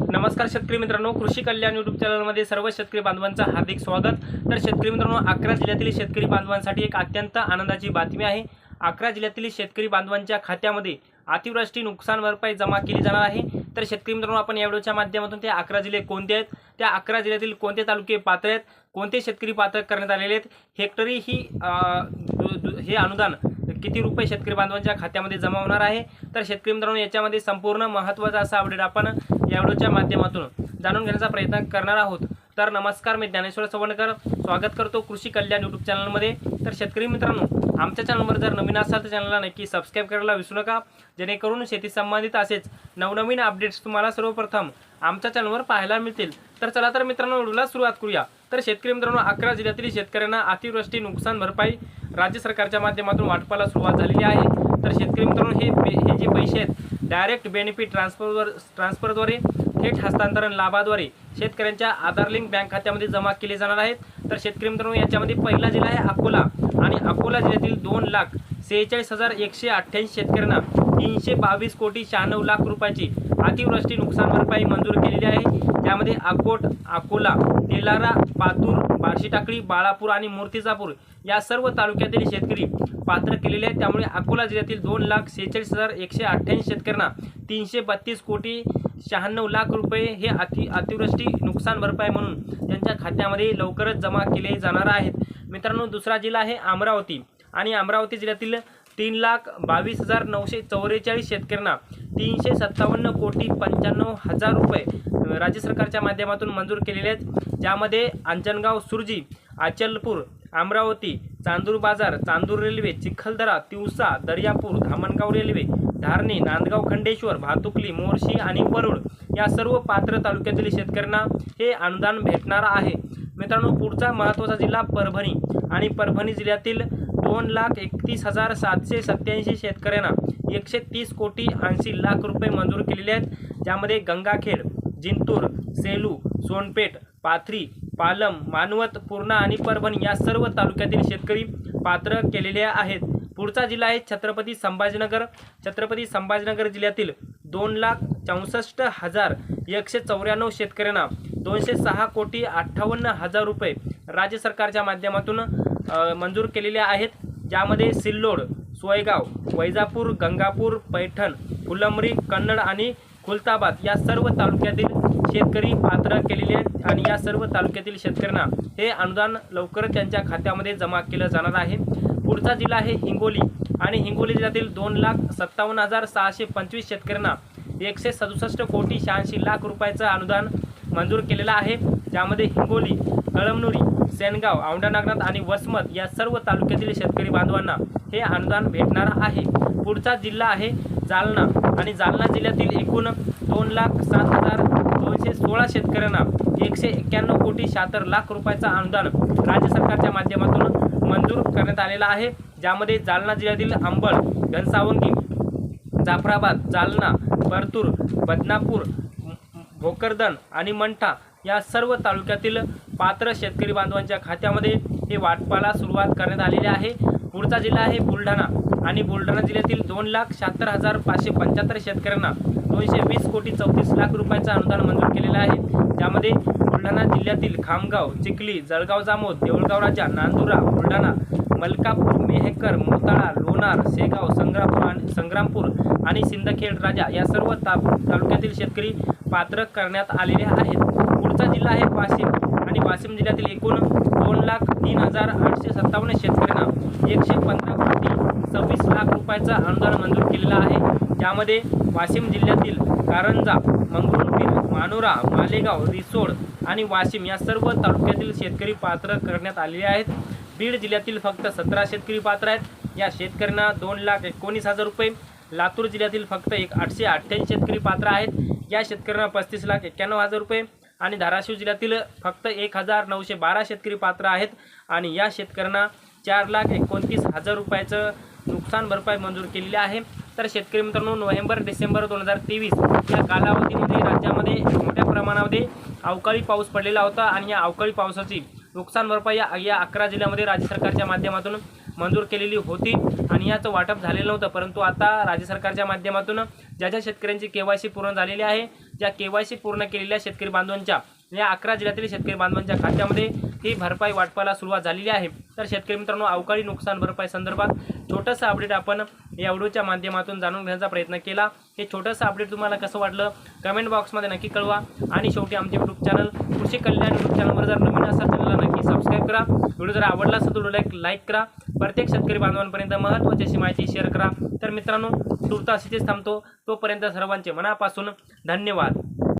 नमस्कार शेतकरी मित्रांनो कृषी कल्याण युट्यूब चॅनलमध्ये सर्व शेतकरी बांधवांचं हार्दिक स्वागत. तर शेतकरी मित्रांनो अकरा जिल्ह्यातील शेतकरी बांधवांसाठी एक अत्यंत आनंदाची बातमी आहे. अकरा जिल्ह्यातील शेतकरी बांधवांच्या खात्यामध्ये अतिवृष्टी नुकसान भरपाई जमा केली जाणार आहे. तर शेतकरी मित्रांनो आपण या व्हिडिओच्या माध्यमातून ते अकरा जिल्हे कोणते आहेत त्या अकरा जिल्ह्यातील कोणते तालुके पात्र आहेत कोणते शेतकरी पात्र करण्यात आलेले आहेत हेक्टरी ही दु- दु- हे अनुदान किती रुपये शेतकरी बांधवांच्या खात्यामध्ये जमा होणार आहे? तर शेतकरी मित्रांनो याच्यामध्ये संपूर्ण महत्त्वाचा असा अपडेट आपण या व्हिडिओच्या माध्यमातून जाणून घेण्याचा प्रयत्न करणार आहोत. तर नमस्कार मी ज्ञानेश्वर सवणकर स्वागत करतो कृषी कल्याण यूट्यूब चॅनलमध्ये तर शेतकरी मित्रांनो आमच्या चॅनलवर जर नवीन असाल तर चॅनलला नक्की सबस्क्राईब करायला विसरू नका. जेणेकरून शेती संबंधित असेच नवनवीन अपडेट्स तुम्हाला सर्वप्रथम आमच्या चॅनलवर पाहायला मिळतील. तर चला तर मित्रांनो व्हिडिओला सुरुवात करूया. तर शेतकरी मित्रांनो अकरा जिल्ह्यातील शेतकऱ्यांना अतिवृष्टी नुकसान भरपाई राज्य सरकारच्या माध्यमातून वाटपाला सुरुवात झालेली आहे. तर शेतकरी मित्रांनो हे पे- हे जे पैसे आहेत डायरेक्ट बेनिफिट ट्रान्सफरवर ट्रान्सफरद्वारे थेट हस्तांतरण लाभाद्वारे शेतकऱ्यांच्या आधार लिंक बँक खात्यामध्ये जमा केले जाणार आहेत. तर शेतकरी मित्रांनो याच्यामध्ये पहिला जिल्हा आहे अकोला. आणि अकोला जिल्ह्यातील दोन लाख सेहेचाळीस हजार एकशे अठ्ठ्याऐंशी शेतकऱ्यांना तीनशे बावीस कोटी शहाण्णव लाख रुपयाची अतिवृष्टी नुकसान भरपाई मंजूर केलेली आहे. त्यामध्ये अकोट अकोला तेलारा पातूर बार्शीटाकळी बाळापूर आणि मूर्तिजापूर या सर्व तालुक्यातील शेतकरी पात्र केलेले आहेत. त्यामुळे अकोला जिल्ह्यातील दोन लाख सेहेचाळीस हजार एकशे अठ्ठ्याऐंशी शेतकऱ्यांना तीनशे बत्तीस कोटी शहाण्णव लाख रुपये हे अति अतिवृष्टी नुकसान भरपाई म्हणून त्यांच्या खात्यामध्ये लवकरच जमा केले जाणार आहेत. मित्रांनो दुसरा जिल्हा आहे अमरावती. आणि अमरावती जिल्ह्यातील तीन लाख बावीस हजार नऊशे चौवेचाळीस शेतकऱ्यांना तीनशे सत्तावन्न कोटी पंच्याण्णव हजार रुपये राज्य सरकारच्या माध्यमातून मंजूर केलेले आहेत. ज्यामध्ये अंजनगाव सुरजी अचलपूर अमरावती चांदूर बाजार चांदूर रेल्वे चिखलदरा तिवसा दर्यापूर धामणगाव रेल्वे धारणे नांदगाव खंडेश्वर भातुकली मोर्शी आणि वरुड या सर्व पात्र तालुक्यातील शेतकऱ्यांना हे अनुदान भेटणार आहे. मित्रांनो पुढचा महत्त्वाचा जिल्हा परभणी आणि परभणी जिल्ह्यातील दोन लाख एकतीस हजार सातशे सत्याऐंशी शेतकऱ्यांना एकशे तीस कोटी ऐंशी लाख रुपये मंजूर केलेले आहेत. ज्यामध्ये गंगाखेड जिंतूर सेलू सोनपेठ पाथरी पालम मानवत पूर्णा आणि परभणी या सर्व तालुक्यातील शेतकरी पात्र केलेले आहेत. पुढचा जिल्हा आहे छत्रपती संभाजीनगर. छत्रपती संभाजीनगर जिल्ह्यातील दोन लाख चौसष्ट हजार एकशे चौऱ्याण्णव शेतकऱ्यांना दोनशे सहा कोटी अठ्ठावन्न हजार रुपये राज्य सरकारच्या माध्यमातून मंजूर केलेले आहेत. ज्यामध्ये सिल्लोड सोयगाव वैजापूर गंगापूर पैठण फुलंब्री कन्नड आणि खुलताबाद या सर्व तालुक्यातील शेतकरी पात्र केलेले आहेत आणि या सर्व तालुक्यातील शेतकऱ्यांना हे अनुदान लवकरच त्यांच्या खात्यामध्ये जमा केलं जाणार आहे. पुढचा जिल्हा आहे हिंगोली आणि हिंगोली जिल्ह्यातील दोन लाख सत्तावन्न हजार सहाशे पंचवीस शेतकऱ्यांना एकशे सदुसष्ट कोटी शहाऐंशी लाख रुपयाचं अनुदान मंजूर केलेलं आहे. ज्यामध्ये हिंगोली कळमनुरी सेनगाव औंढानागनाथ आणि वसमत या सर्व तालुक्यातील शेतकरी बांधवांना हे अनुदान भेटणार आहे. पुढचा जिल्हा आहे जालना आणि जालना जिल्ह्यातील एकूण दोन लाख सात हजार दोनशे सोळा शेतकऱ्यांना एकशे एक्क्याण्णव कोटी शहात्तर लाख रुपयाचा अनुदान राज्य सरकारच्या माध्यमातून मंजूर करण्यात आलेला आहे. ज्यामध्ये जालना जिल्ह्यातील अंबड घनसावंगी जाफराबाद जालना परतूर बदनापूर भोकरदन आणि मंठा या सर्व तालुक्यातील पात्र शेतकरी बांधवांच्या खात्यामध्ये हे वाटपाला सुरुवात करण्यात आलेली आहे. पुढचा जिल्हा आहे बुलढाणा आणि बुलढाणा जिल्ह्यातील दोन लाख शहात्तर हजार पाचशे पंच्याहत्तर शेतकऱ्यांना दोनशे वीस कोटी चौतीस लाख रुपयाचं अनुदान मंजूर केलेलं आहे. ज्यामध्ये बुलढाणा जिल्ह्यातील खामगाव चिखली जळगाव जामोद देऊळगाव राजा नांदुरा बुलढाणा मलकापूर मेहकर मोताळा लोणार शेगाव संग्रामपूर आणि संग्रामपूर आणि सिंदखेड राजा या सर्व ता तालुक्यातील शेतकरी पात्र करण्यात आलेले आहेत. पुढचा जिल्हा आहे वाशिम? आणि वाशिम जिल्ह्यातील एकूण दोन लाख तीन हजार आठशे सत्तावन्न शेतकऱ्यांना एकशे पंधरा कोटी सव्वीस लाख रुपयाचा अनुदान मंजूर केलेला आहे. ज्यामध्ये वाशिम जिल्ह्यातील कारंजा मंगरुळपीर मानोरा मालेगाव रिसोड आणि वाशिम या सर्व तालुक्यातील शेतकरी पात्र करण्यात आलेले आहेत. बीड जिल्ह्यातील फक्त सतरा शेतकरी पात्र आहेत. या शेतकऱ्यांना दोन लाख एकोणीस हजार रुपये. लातूर जिल्ह्यातील फक्त एक आठशे अठ्ठ्याऐंशी शेतकरी पात्र आहेत. या शेतकऱ्यांना पस्तीस लाख एक्क्याण्णव हजार रुपये. आणि धाराशिव जिल्ह्यातील फक्त एक हजार नऊशे बारा शेतकरी पात्र आहेत. आणि या शेतकऱ्यांना चार लाख एकोणतीस हजार रुपयाचं नुकसान भरपाई मंजूर केलेली आहे. तर शेतकरी मित्रांनो नोव्हेंबर डिसेंबर दोन हजार तेवीस या कालावधीमध्ये राज्यामध्ये मोठ्या प्रमाणामध्ये अवकाळी पाऊस पडलेला होता आणि या अवकाळी पावसाची नुकसान भरपाई या या अकरा जिल्ह्यामध्ये राज्य सरकारच्या माध्यमातून मंजूर केलेली होती आणि याचं वाटप झालेलं नव्हतं. परंतु आता राज्य सरकारच्या माध्यमातून ज्या ज्या शेतकऱ्यांची के वाय सी पूर्ण झालेली आहे ज्या केवायसी पूर्ण केलेल्या शेतकरी बांधवांच्या या अकरा जिल्ह्यातील शेतकरी बांधवांच्या खात्यामध्ये ही भरपाई वाटपाला सुरुवात झालेली आहे. तर शेतकरी मित्रांनो अवकाळी नुकसान भरपाई संदर्भात छोटंसं अपडेट आपण या व्हिडिओच्या माध्यमातून जाणून घेण्याचा प्रयत्न केला. हे छोटंसं अपडेट तुम्हाला कसं वाटलं कमेंट बॉक्समध्ये नक्की कळवा. आणि शेवटी आमचे यूट्यूब चॅनल कृषी कल्याण यूट्यूब चॅनलवर जर नवीन असाल चॅनलला नक्की सबस्क्राईब करा. व्हिडिओ जर आवडला असेल तर एक लाईक करा. प्रत्येक शेतकरी बांधवांपर्यंत महत्त्वाची अशी माहिती शेअर करा. तर मित्रांनो तुर्तास इथेच थांबतो. तोपर्यंत सर्वांचे मनापासून धन्यवाद.